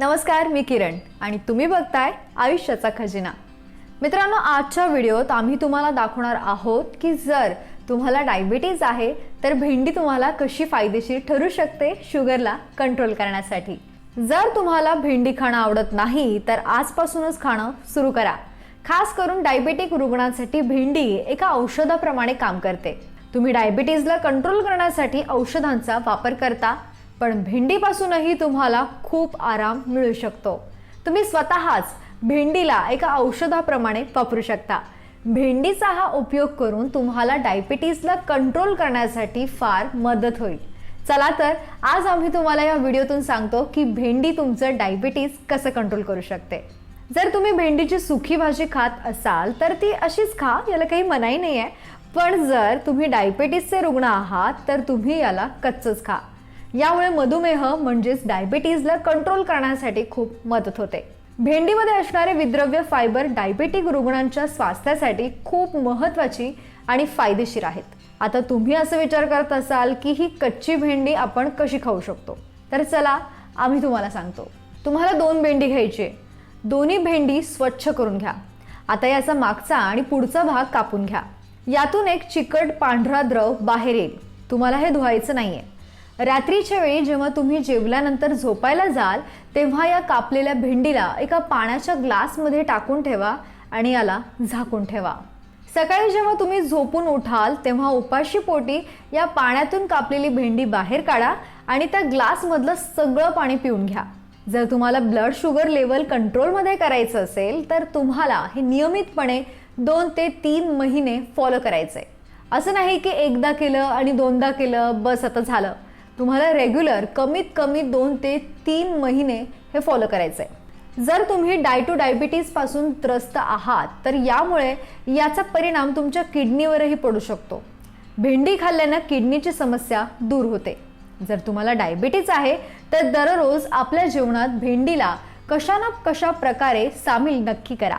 नमस्कार मी किरण आणि तुम्ही बघताय आयुष्याचा खजिना. मित्रांनो आजच्या व्हिडिओत आम्ही तुम्हाला दाखवणार आहोत की जर तुम्हाला डायबिटीज आहे तर भेंडी तुम्हाला कशी फायदेशीर ठरू शकते शुगरला कंट्रोल करण्यासाठी. जर तुम्हाला भेंडी खाणं आवडत नाही तर आजपासूनच खाणं सुरू करा. खास करून डायबेटिक रुग्णांसाठी भेंडी एका औषधाप्रमाणे काम करते. तुम्ही डायबिटीजला कंट्रोल करण्यासाठी औषधांचा वापर करता पण भेंडीपासूनही तुम्हाला खूप आराम मिळू शकतो. तुम्ही स्वतःच भेंडीला एका औषधाप्रमाणे वापरू शकता. भेंडीचा हा उपयोग करून तुम्हाला डायबिटीजला कंट्रोल करण्यासाठी फार मदत होईल. चला तर आज आम्ही तुम्हाला या व्हिडिओतून सांगतो की भेंडी तुमचं डायबिटीज कसं कंट्रोल करू शकते. जर तुम्ही भेंडीची सुखी भाजी खात असाल तर ती अशीच खा याला काही मनाई नाही आहे पण जर तुम्ही डायबिटीसचे रुग्ण आहात तर तुम्ही याला कच्चच खा. यामुळे मधुमेह म्हणजेच डायबिटीजला कंट्रोल करण्यासाठी खूप मदत होते. भेंडीमध्ये असणारे विद्रव्य फायबर डायबेटिक रुग्णांच्या स्वास्थ्यासाठी खूप महत्वाची आणि फायदेशीर आहेत. आता तुम्ही असं विचार करत असाल की ही कच्ची भेंडी आपण कशी खाऊ शकतो? तर चला आम्ही तुम्हाला सांगतो. तुम्हाला दोन भेंडी घ्यायची आहे. दोन्ही भेंडी स्वच्छ करून घ्या. आता याचा मागचा आणि पुढचा भाग कापून घ्या. यातून एक चिकट पांढरा द्रव बाहेर येईल. तुम्हाला हे धुवायचं नाहीये. रात्रीच्या वेळी जेव्हा तुम्ही जेवल्यानंतर झोपायला जाल तेव्हा या कापलेल्या भेंडीला एका पाण्याच्या ग्लासमध्ये टाकून ठेवा आणि याला झाकून ठेवा. सकाळी जेव्हा तुम्ही झोपून उठाल तेव्हा उपाशी पोटी या पाण्यातून कापलेली भेंडी बाहेर काढा आणि त्या ग्लासमधलं सगळं पाणी पिऊन घ्या. जर तुम्हाला ब्लड शुगर लेवल कंट्रोलमध्ये करायचं असेल तर तुम्हाला हे नियमितपणे दोन ते तीन महिने फॉलो करायचंय. असं नाही की एकदा केलं आणि दोनदा केलं बस आता झालं. तुम्हाला रेग्युलर कमीत कमी दोन ते तीन महिने हे फॉलो करायचं आहे जर तुम्ही डायटू डायबिटीजपासून त्रस्त आहात तर यामुळे याचा परिणाम तुमच्या किडनीवरही पडू शकतो. भेंडी खाल्ल्यानं किडनीची समस्या दूर होते. जर तुम्हाला डायबिटीज आहे तर दररोज आपल्या जेवणात भेंडीला कशा ना कशा प्रकारे सामील नक्की करा.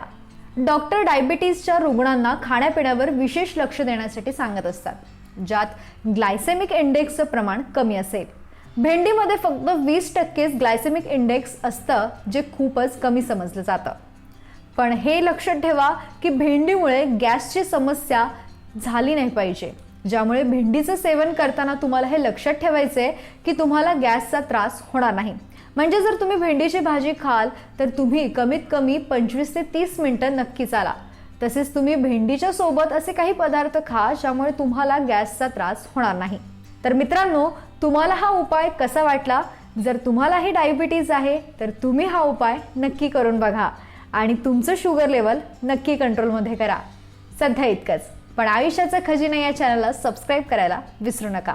डॉक्टर डायबिटीजच्या रुग्णांना खाण्यापिण्यावर विशेष लक्ष देण्यासाठी सांगत असतात. ज्यात ग्लायसेमिक इंडेक्सचं प्रमाण कमी असेल. भेंडीमध्ये फक्त वीस टक्केच ग्लायसेमिक इंडेक्स असतं जे खूपच कमी समजलं जातं. पण हे लक्षात ठेवा की भेंडीमुळे गॅसची समस्या झाली नाही पाहिजे. ज्यामुळे भेंडीचं सेवन करताना तुम्हाला हे लक्षात ठेवायचंय की तुम्हाला गॅसचा त्रास होणार नाही. म्हणजे जर तुम्ही भेंडीची भाजी खाल तर तुम्ही कमीत कमी पंचवीस ते तीस मिनटं नक्की चाला. तसेच तुम्ही भेंडीच्या सोबत असे काही पदार्थ खा ज्यामुळे तुम्हाला गॅसचा त्रास होणार नाही. तर मित्रांनो तुम्हाला हा उपाय कसा वाटला? जर तुम्हालाही डायबिटीज आहे तर तुम्ही हा उपाय नक्की करून बघा. आणि तुमचं शुगर लेवल नक्की कंट्रोलमध्ये करा. सध्या इतकंच. पण आयुष्याचा खजिना या चॅनलला सबस्क्राईब करायला विसरू नका.